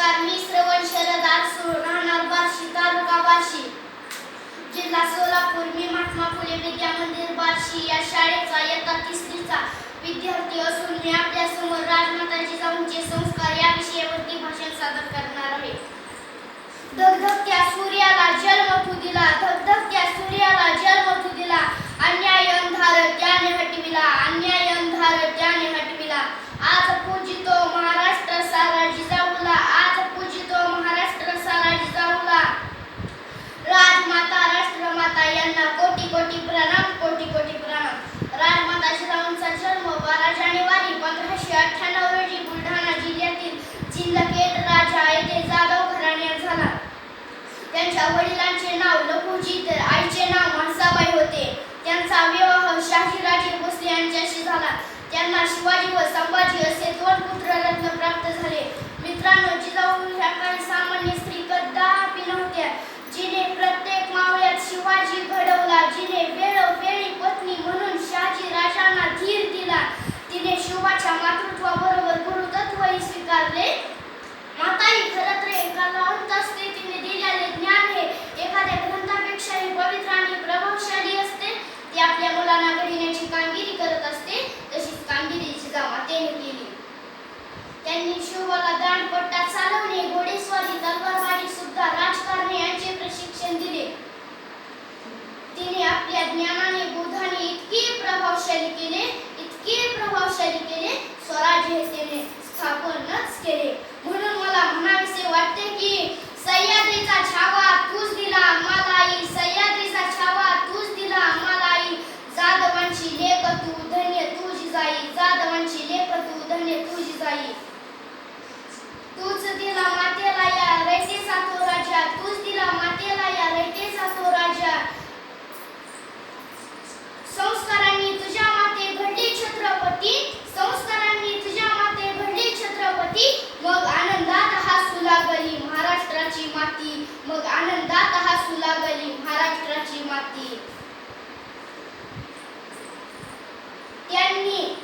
नमस्कार मी श्रवण शरद आरसूळ राहणार बार्शी तालुका बार्शी. जिल्हा सोलापूर मी महात्मा फुले विद्या मंदिर बार्शी या शाळेचा इयत्ता तिसरीचा विद्यार्थी असून मी आपल्यासमोर समोर जाऊनचे संस्कार या विषयावरती भाषण सादर करणार आहे. धगधगत्या सूर्याला जल मथू दिला धगधगत्या सूर्याला जल मथू दिला. नाव तर आईचे नाव म्हसाबाई होते. त्यांचा विवाह शहाजीराजे भोसले यांच्याशी झाला. त्यांना शिवाजी व संभाजी असे दोन पुत्ररत्न प्राप्त झाले. मित्रांनो यांनी शिवाला दांडपट्टा चालवणे घोडेस्वारी तलवारबाजी सुद्धा राजकारणी यांचे प्रशिक्षण दिले. तिने आपल्या ज्ञानाने बोधाने इतके प्रभावशाली केले इतके प्रभावशाली केले स्वराज्य हे तिने स्थापनच केले. म्हणून मला म्हणावेसे वाटते की माती. मग आनंदात हसू लागली महाराष्ट्राची माती. त्यांनी